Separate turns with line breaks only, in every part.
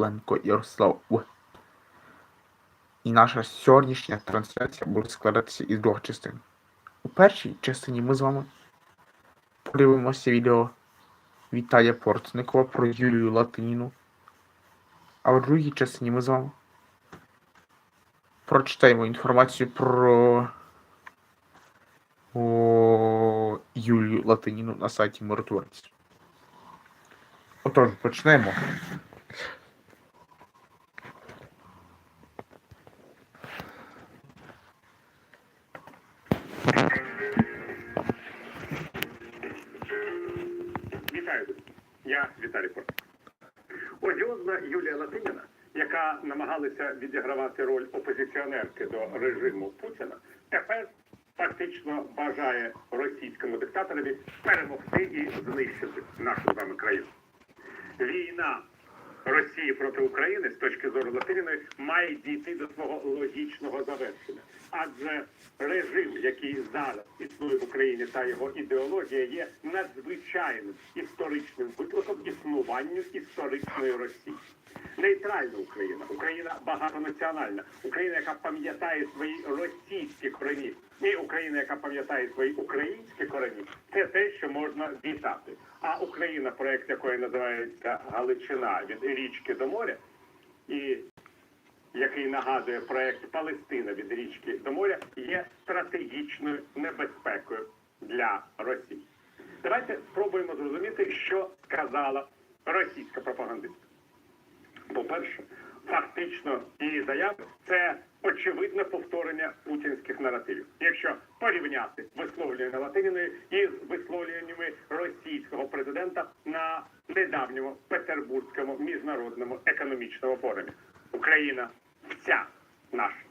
Павленко Ярослав У. І наша сьогоднішня трансляція буде складатися із двох частин. У першій частині ми з вами подивимося відео Віталія Портникова про Юлію Латиніну. А у другій частині ми з вами прочитаємо інформацію про о, Юлію Латиніну на сайті Миротворець. Отож, почнемо.
Віталій Порт. Одіозна Юлія Латиніна, яка намагалася відігравати роль опозиціонерки до режиму Путіна, тепер фактично бажає російському диктаторові перемогти і знищити нашу з вами країну. Війна Росії проти України з точки зору Латиніної має дійти до свого логічного завершення. Адже режим, який зараз існує в Україні та його ідеологія, є надзвичайним історичним викликом існуванню історичної Росії. Нейтральна Україна, Україна багатонаціональна, Україна, яка пам'ятає свої російські корені, і Україна, яка пам'ятає свої українські корені, це те, що можна вітати. А Україна, проект якої називається Галичина від річки до моря, і який нагадує проект Палестина від річки до моря, є стратегічною небезпекою для Росії. Давайте спробуємо зрозуміти, що сказала російська пропагандистка. По-перше, фактично її заяви це очевидне повторення путінських наративів. Якщо порівняти висловлювання Латиніної із висловлюваннями російського президента на недавньому Петербурзькому міжнародному економічному форумі, Україна вся наша.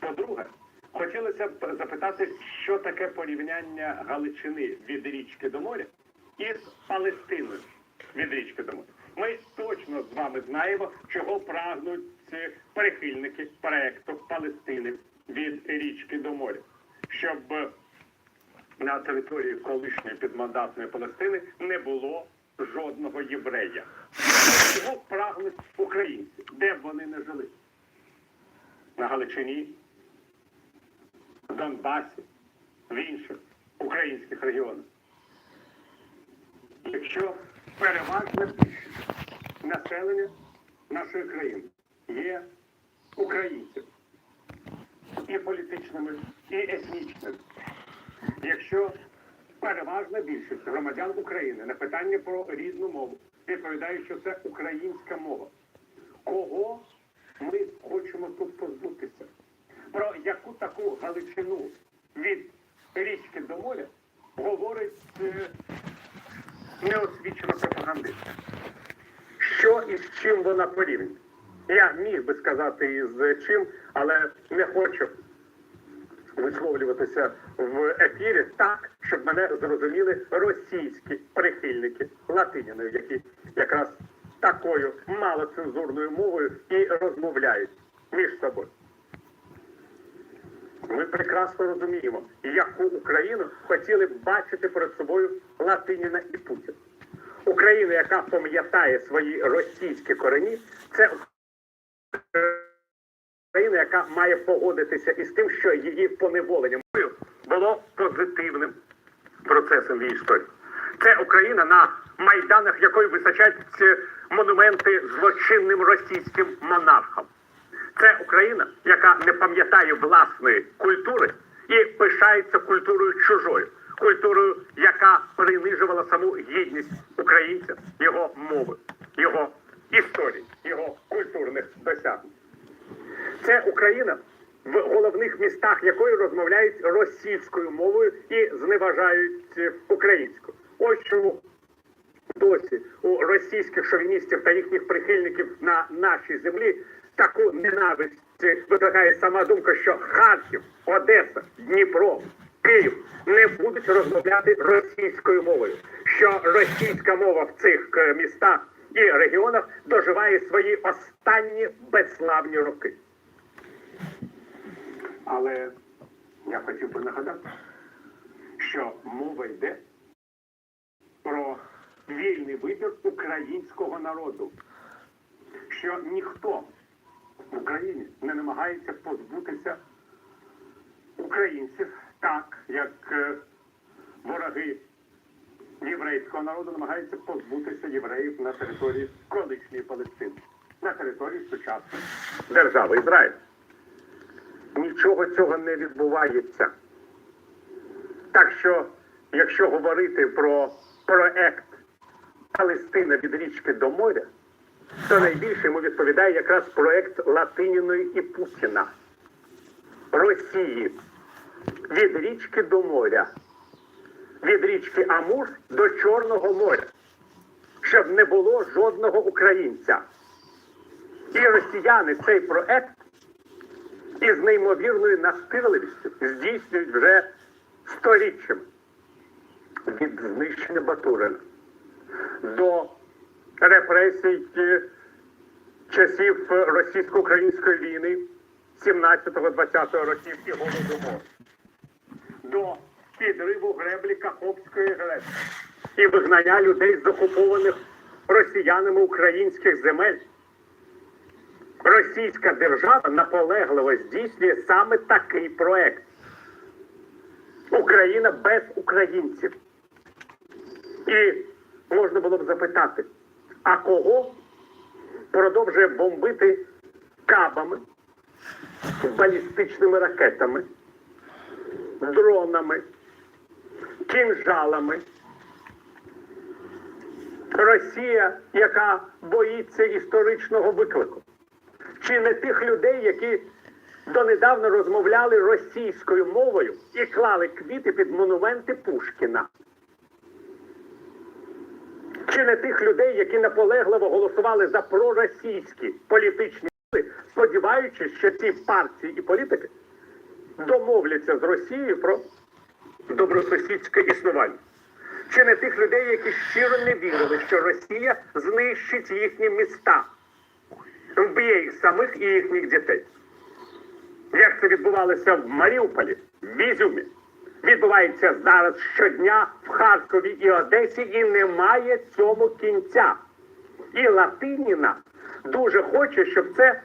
По-друге, хотілося б запитати, що таке порівняння Галичини від річки до моря із Палестиною від річки до моря. Ми вами знаємо, чого прагнуть прихильники проекту Палестини від річки до моря, щоб на території колишньої підмандатної Палестини не було жодного єврея. Чого прагнуть українці, де б вони не жили? На Галичині, в Донбасі, в інших українських регіонах. Якщо переважна більшість населення нашої країни є українцями і політичними, і етнічними, якщо переважна більшість громадян України на питання про рідну мову відповідає, що це українська мова, кого ми хочемо тут позбутися? Про яку таку галичину від річки до моря говорить е, неосвічена пропагандистка. Що і з чим вона порівнює? Я міг би сказати із чим, але не хочу висловлюватися в ефірі так, щоб мене зрозуміли російські прихильники Латиніної, які якраз такою малоцензурною мовою і розмовляють між собою. Ми прекрасно розуміємо, яку Україну хотіли б бачити перед собою Латиніна і Путін. Україна, яка пам'ятає свої російські корені, це Україна, яка має погодитися із тим, що її поневолення було позитивним процесом в історії. Це Україна, на майданах якої височать монументи злочинним російським монархам. Це Україна, яка не пам'ятає власної культури і пишається культурою чужою, культурою, яка принижувала саму гідність українця, його мови, його історії, його культурних досягнень. Це Україна, в головних містах якої розмовляють російською мовою і зневажають українську. Ось чому досі у російських шовіністів та їхніх прихильників на нашій землі таку ненависть викликає сама думка, що Харків, Одеса, Дніпро, Київ не будуть розмовляти російською мовою, що російська мова в цих е, містах і регіонах доживає свої останні безславні роки. Але я хотів би нагадати, що мова йде про вільний вибір українського народу, що ніхто в Україні не намагається позбутися українців так, як е, вороги єврейського народу намагаються позбутися євреїв на території колишньої Палестини, на території сучасної держави Ізраїль. Нічого цього не відбувається. Так що, якщо говорити про проект Палестина від річки до моря, то найбільше йому відповідає якраз проект Латиніної і Путіна Росії від річки до моря, від річки Амур до Чорного моря, щоб не було жодного українця. І росіяни цей проект із неймовірною настирливістю здійснюють вже сторіччями від знищення Батурина до репресій часів російсько-української війни 17-20 років і голодомору до підриву греблі Каховської ГРЕС і вигнання людей з окупованих росіянами українських земель. Російська держава наполегливо здійснює саме такий проект. Україна без українців. І можна було б запитати, а кого продовжує бомбити кабами, балістичними ракетами, дронами, кінжалами? Росія, яка боїться історичного виклику чи не тих людей, які донедавна розмовляли російською мовою і клали квіти під монументи Пушкіна. Чи не тих людей, які наполегливо голосували за проросійські політичні сили, сподіваючись, що ці партії і політики домовляться з Росією про добросусідське існування? Чи не тих людей, які щиро не вірили, що Росія знищить їхні міста? вб'є їх самих і їхніх дітей. Як це відбувалося в Маріуполі, в Ізюмі, відбувається зараз щодня в Харкові і Одесі, і немає цьому кінця. І Латиніна дуже хоче, щоб це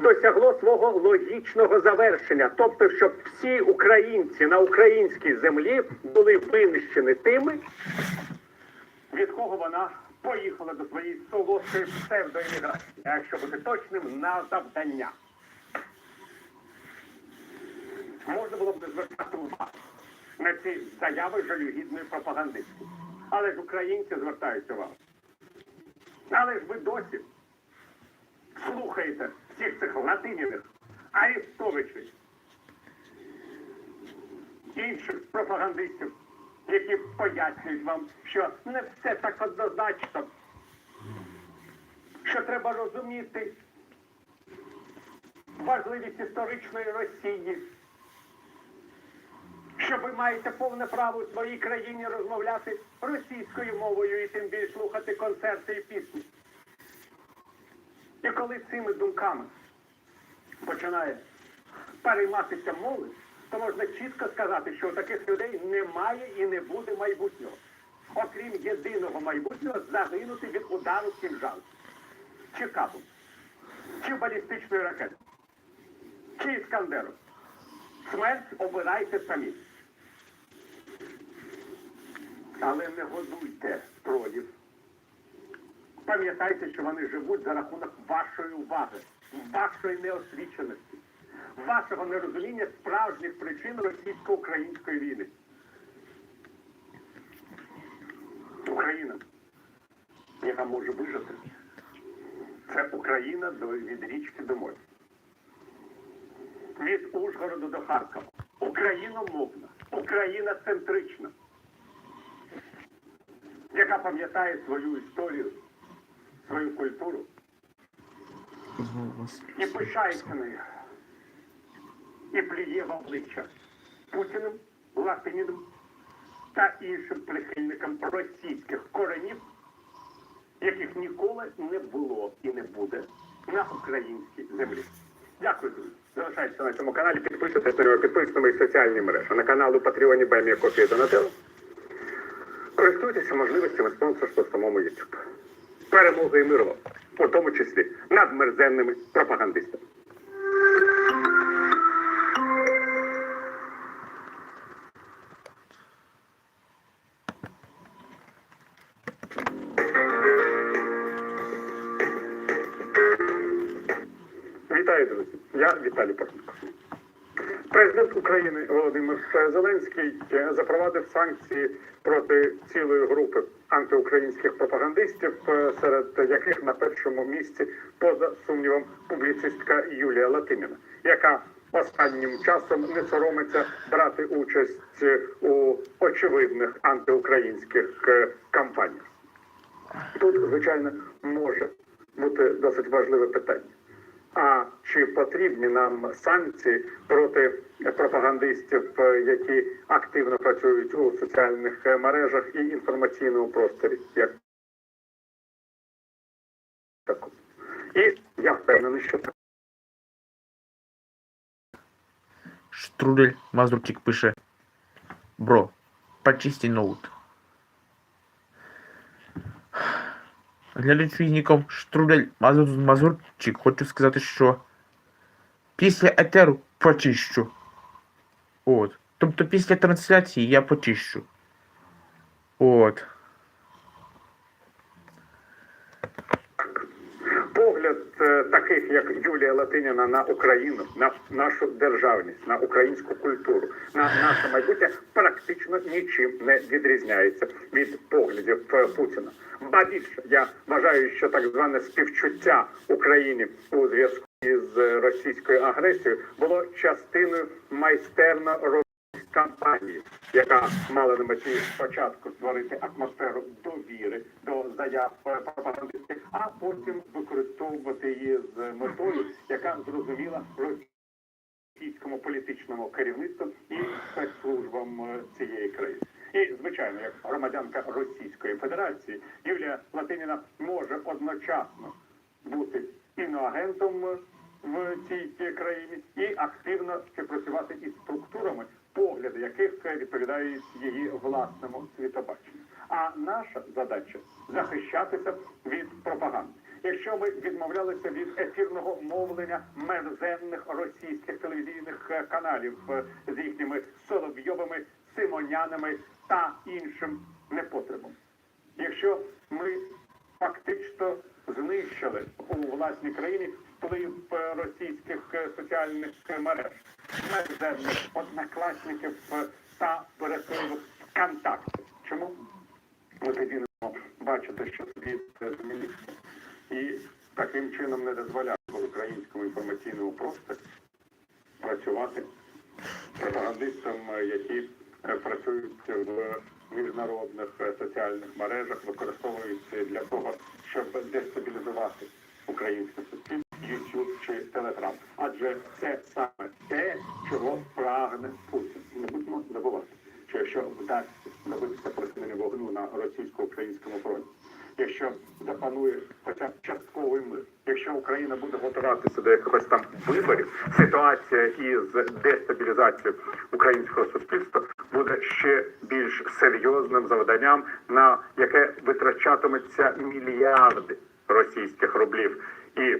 досягло свого логічного завершення. Тобто, щоб всі українці на українській землі були винищені тими, від кого вона поїхала до своєї солодкої псевдоімміграції, а якщо бути точним, на завдання. Можна було б не звертати увагу на ці заяви жалюгідної пропагандистки. Але ж українці звертають увагу. Але ж ви досі слухаєте всіх цих латиніних, арестовичів, інших пропагандистів, які пояснюють вам, що не все так однозначно, що треба розуміти важливість історичної Росії, що ви маєте повне право у своїй країні розмовляти російською мовою і тим більше слухати концерти і пісні. І коли цими думками починає перейматися молодь, то можна чітко сказати, що у таких людей немає і не буде майбутнього. Окрім єдиного майбутнього, загинути від удару кінжалу. Чи кабу, чи балістичної ракети, чи іскандеру. Смерть обирайте самі. Але не годуйте тролів. Пам'ятайте, що вони живуть за рахунок вашої уваги, вашої неосвіченості, вашого нерозуміння справжніх причин російсько-української війни. Україна, яка може вижити, це Україна від річки до моря. Від Ужгороду до Харкова. Україномовна, Україна центрична, яка пам'ятає свою історію, свою культуру і пишається нею. І плює в обличчя Путіним, Латиніним та іншим прихильникам російських коренів, яких ніколи не було і не буде на українській землі. Дякую, друзі. Залишайтеся на цьому каналі, підписуйтесь на нього, підписуйтесь на мої соціальні мережі, на канал у Патреоні Бемія Кофія Донателло. Користуйтеся можливостями спонсорства самому YouTube. Перемоги і у тому числі над мерзенними пропагандистами. України Володимир Зеленський е, запровадив санкції проти цілої групи антиукраїнських пропагандистів, е, серед яких на першому місці, поза сумнівом, публіцистка Юлія Латиніна, яка останнім часом не соромиться брати участь е, у очевидних антиукраїнських кампаніях. Тут, звичайно, може бути досить важливе питання. А чи потрібні нам санкції проти пропагандистів, е, які активно працюють у соціальних е, мережах і інформаційному просторі? Як такому? І я впевнений, що так.
Штрудель Мазурчик пише. Бро, почисти ноут. Для лічильників Штрудель Мазур, Мазурчик хочу сказати, що після етеру почищу. От. Тобто після трансляції я почищу. От.
Погляд е, таких, як Юлія Латиніна на Україну, на нашу державність, на українську культуру, на наше майбутнє практично нічим не відрізняється від поглядів е, Путіна. Ба більше я вважаю, що так зване співчуття Україні у зв'язку із російською агресією було частиною майстерно роз кампанії, яка мала на меті спочатку створити атмосферу довіри до заяв е, пропагандистів, а потім використовувати її з метою, яка зрозуміла російському політичному керівництву і спецслужбам е, цієї країни. І звичайно, як громадянка Російської Федерації, Юлія Латиніна може одночасно бути іноагентом в цій країні і активно співпрацювати із структурами, погляди яких відповідають її власному світобаченню. А наша задача захищатися від пропаганди. Якщо ми відмовлялися від ефірного мовлення мерзенних російських телевізійних е, каналів е, з їхніми соловйовими, симонянами та іншим непотребом, якщо ми фактично знищили у власній країні вплив е, російських е, соціальних е, мереж, мерзенних однокласників е, та пересилів ВКонтакті. Чому ми тоді не можемо бачити, що світ е, змінився і таким чином не дозволяє українському інформаційному просторі працювати пропагандистам, е, які е, працюють в міжнародних е, соціальних мережах, використовують для того, щоб дестабілізувати українське суспільство, YouTube чи Telegram. Адже це саме те, чого прагне Путін. Не будемо забувати, що якщо вдасться добитися припинення вогню на російсько-українському фронті, якщо запанує хоча б частковий мир, якщо Україна буде готуватися до якихось там виборів, ситуація із дестабілізацією українського суспільства буде ще більш серйозним завданням, на яке витрачатиметься мільярди російських рублів. І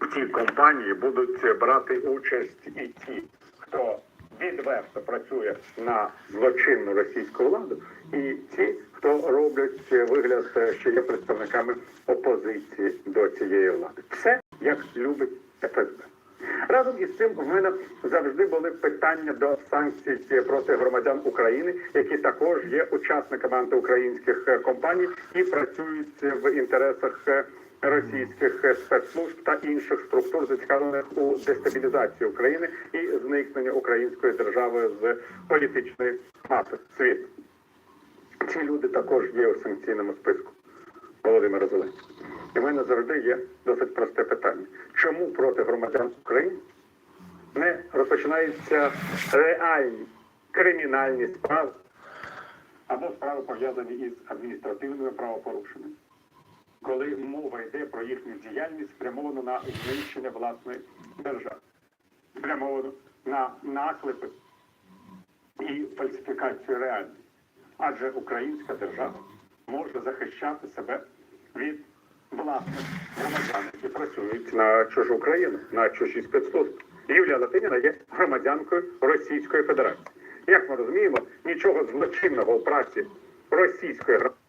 в цій компанії будуть брати участь і ті, хто відверто працює на злочинну російську владу, і ті, хто роблять вигляд, що є представниками опозиції до цієї влади. Все як любить ФСБ. Разом із цим в мене завжди були питання до санкцій проти громадян України, які також є учасниками антиукраїнських е, компаній і працюють в інтересах е, російських е, спецслужб та інших структур, зацікавлених у дестабілізації України і зникненні української держави з політичної мапи світу. Ці люди також є у санкційному списку Володимира Зеленського. І в мене завжди є досить просте питання: чому проти громадян України не розпочинаються реальні кримінальні справи або справи пов'язані із адміністративними правопорушеннями, коли мова йде про їхню діяльність спрямовану на знищення власної держави, спрямовану на наклепи і фальсифікацію реальності. Адже українська держава може захищати себе від власних громадян, які працюють на чужу країну, на чужі спецслужби. Юлія Латиніна є громадянкою Російської Федерації. Як ми розуміємо, нічого злочинного у праці російської громадянки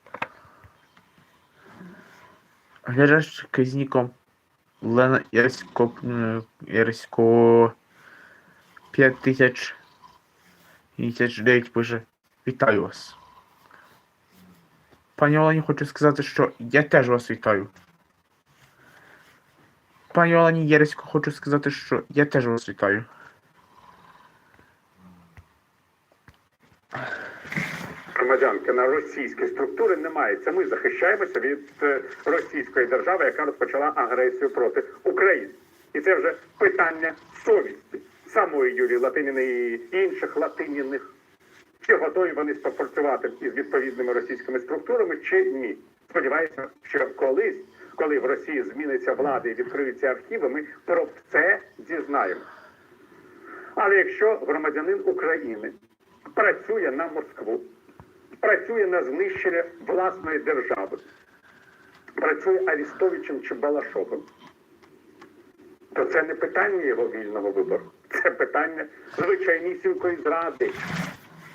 Глядач казником Лена Ясько, Ясько 5000 59 пише Вітаю вас. Пані Олені, хочу сказати, що я теж вас вітаю. Пані Олені Єресько, хочу сказати, що я теж вас вітаю.
Громадянки на російські структури немає. Це ми захищаємося від е, російської держави, яка розпочала агресію проти України. І це вже питання совісті самої Юлії Латиніної і інших латиніних. Чи готові вони співпрацювати із відповідними російськими структурами, чи ні? Сподіваюся, що колись, коли в Росії зміниться влада і відкриються архіви, ми про це дізнаємося. Але якщо громадянин України працює на Москву, працює на знищення власної держави, працює Арістовичем чи Балашовим, то це не питання його вільного вибору, це питання звичайнісінької зради.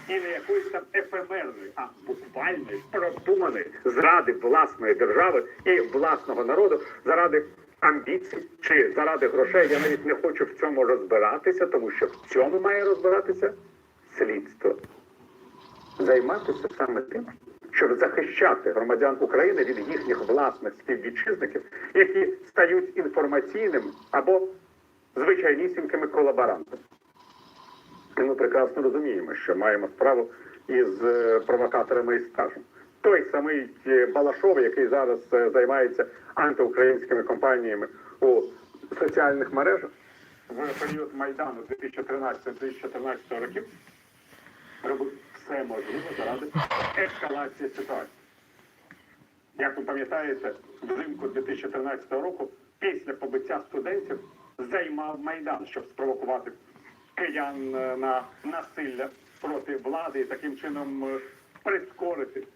І не якоїсь там ефемерної, а буквальної, продуманої зради власної держави і власного народу заради амбіцій чи заради грошей. Я навіть не хочу в цьому розбиратися, тому що в цьому має розбиратися слідство. Займатися саме тим, щоб захищати громадян України від їхніх власних співвітчизників, які стають інформаційними або звичайнісінькими колаборантами. І ми прекрасно розуміємо, що маємо справу із е, провокаторами і стажем. Той самий е, Балашов, який зараз е, займається антиукраїнськими компаніями у соціальних мережах в період Майдану 2013-2014 років, робив все можливе заради ескалації ситуації. Як ви пам'ятаєте, взимку 2013 року, після побиття студентів, займав Майдан, щоб спровокувати киян е, на насилля проти влади і таким чином е, прискорити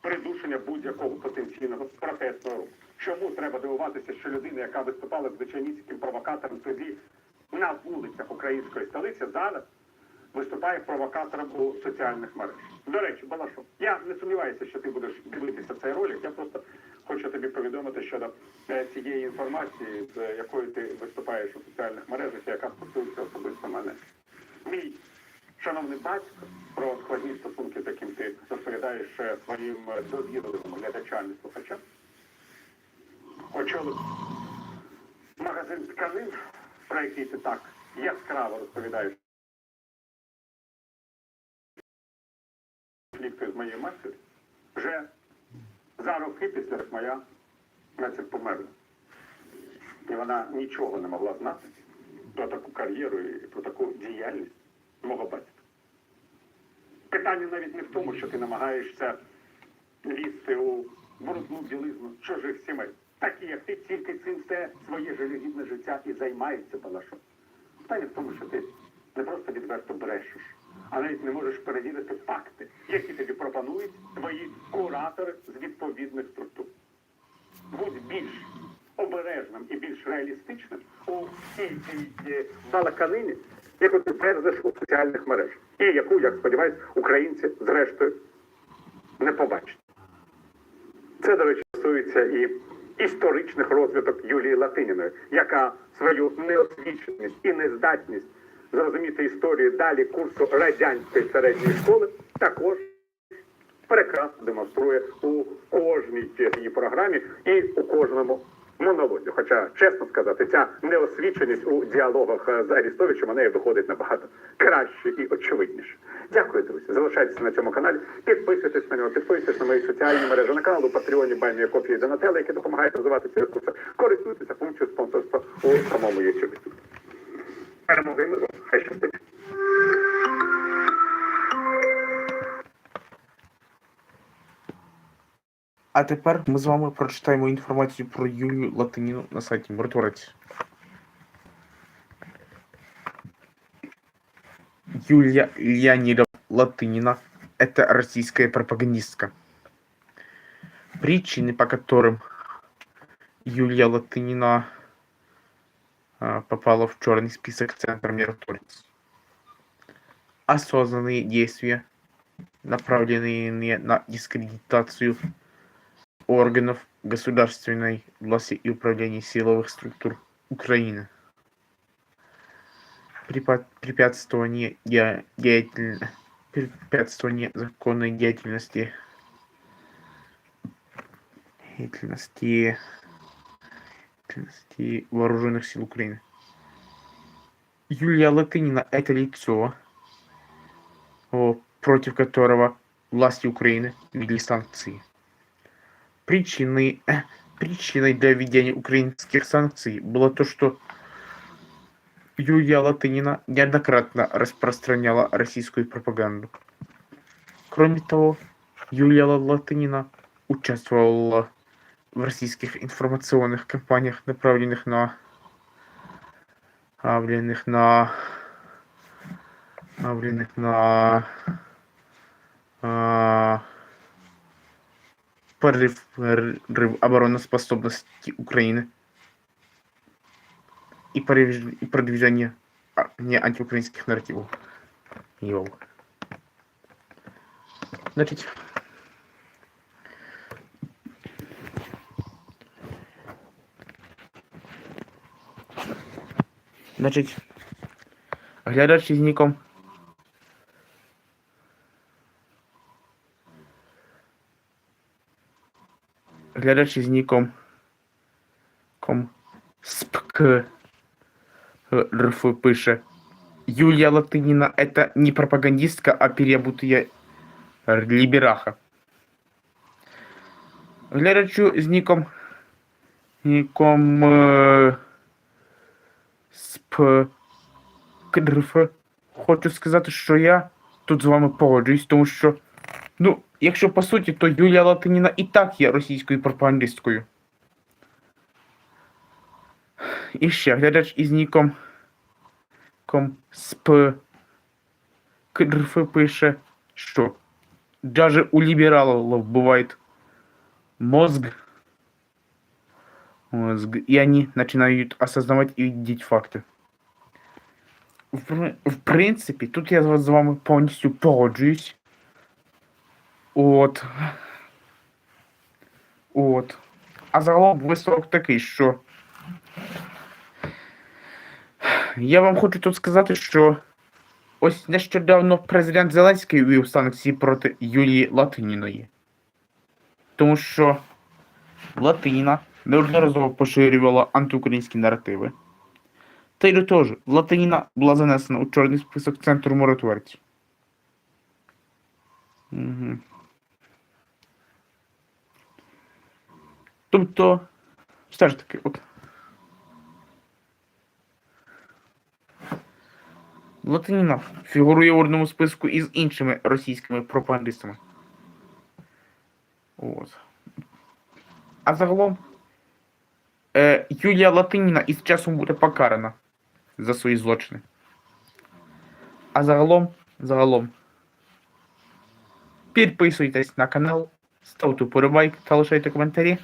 придушення будь-якого потенційного протестного руху. Чому треба дивуватися, що людина, яка виступала звичайніцьким провокатором тоді на вулицях української столиці, зараз виступає провокатором у соціальних мережах. До речі, Балашов, я не сумніваюся, що ти будеш дивитися цей ролик. Я просто хочу тобі повідомити щодо е, цієї інформації, з якою ти виступаєш у соціальних мережах, яка стосується особисто мене. Мій шановний батько про складні стосунки, з яким ти розповідаєш своїм е, довірливим глядачам і слухачам. Очолив магазин тканин, про який ти так яскраво розповідаєш. Конфлікту з моєю матір'ю, вже за роки після як моя матір померла. І вона нічого не могла знати про таку кар'єру і про таку діяльність мого батька. Питання навіть не в тому, що ти намагаєшся лізти у брудну білизну чужих сімей. Такі, як ти, тільки цим все своє жалюгідне життя і займається Балашом. Питання в тому, що ти не просто відверто брешеш, а навіть не можеш перевірити факти, які тобі пропонують твої куратори з відповідних структур. Будь більш обережним і більш реалістичним у всій цій е, балаканині, яку ти перзиш у соціальних мережах, і яку, як сподіваюсь, українці зрештою не побачать. Це, до речі, стосується і історичних розвиток Юлії Латиніної, яка свою неосвіченість і нездатність зрозуміти історію далі курсу радянської середньої школи також прекрасно демонструє у кожній її програмі і у кожному монолозі. Хоча, чесно сказати, ця неосвіченість у діалогах з Арістовичем у неї виходить набагато краще і очевидніше. Дякую, друзі. Залишайтеся на цьому каналі, підписуйтесь на нього, підписуйтесь на мої соціальні мережі на канал у Патреоні Баймія Кофі і які допомагають розвивати ці ресурси. Користуйтеся функцією спонсорства у самому YouTube. Перемоги миру. Хай щастить.
А тепер ми з вами прочитаємо інформацію про Юлію Латиніну на сайті Миротворець. Юлия Леонидовна Латынина – это российская пропагандистка. Причины, по которым Юлия Латынина а, попала в черный список Центра миротворец. Осознанные действия, направленные на дискредитацию органов государственной власти и управления силовых структур Украины. Препятствование де- деятель- препятствование законной деятельности деятельности, деятельности вооруженных сил Украины. Юлия Латынина – это лицо, против которого власти Украины ввели санкции. Причиной, э, причиной для введения украинских санкций было то, что Юлия Латынина неоднократно распространяла российскую пропаганду. Кроме того, Юлия Латынина участвовала в российских информационных кампаниях, направленных на направленных на направленных на а, прорыв, прорыв обороноспособности Украины и продвиж- и продвижение не антиукраинских нарративов. Йоу. Значит, Значить, глядач із ніком. Глядач із ніком. Ком. Спк. РФ пише. Юлия Латынина это не пропагандистка, а переобутая либераха. Глядачу з ніком. Ніком. Е... Сп. КДРФ. Хочу сказати, що я тут з вами погоджуюсь, тому що. Ну, якщо по суті, то Юлія Латиніна і так є російською пропагандисткою. І ще глядач із ніком. Ком сп. КДРФ пише, що даже у либералов бывает мозг, мозг, и они начинают осознавать и видеть факти. В, в принципі, тут я з вами повністю погоджуюсь. От. От. А загалом висновок такий, що. Я вам хочу тут сказати, що ось нещодавно президент Зеленський ввів санкції проти Юлії Латиніної. Тому що Латиніна неодноразово поширювала антиукраїнські наративи. Та й до того ж, Латиніна була занесена у чорний список центру миротворців. Угу. Тобто, все ж таки, от. Латиніна фігурує в одному списку із іншими російськими пропагандистами. От. А загалом е, Юлія Латиніна із часом буде покарана за свої злочини. А загалом, загалом, підписуйтесь на канал, ставте вподобайки та лишайте коментарі.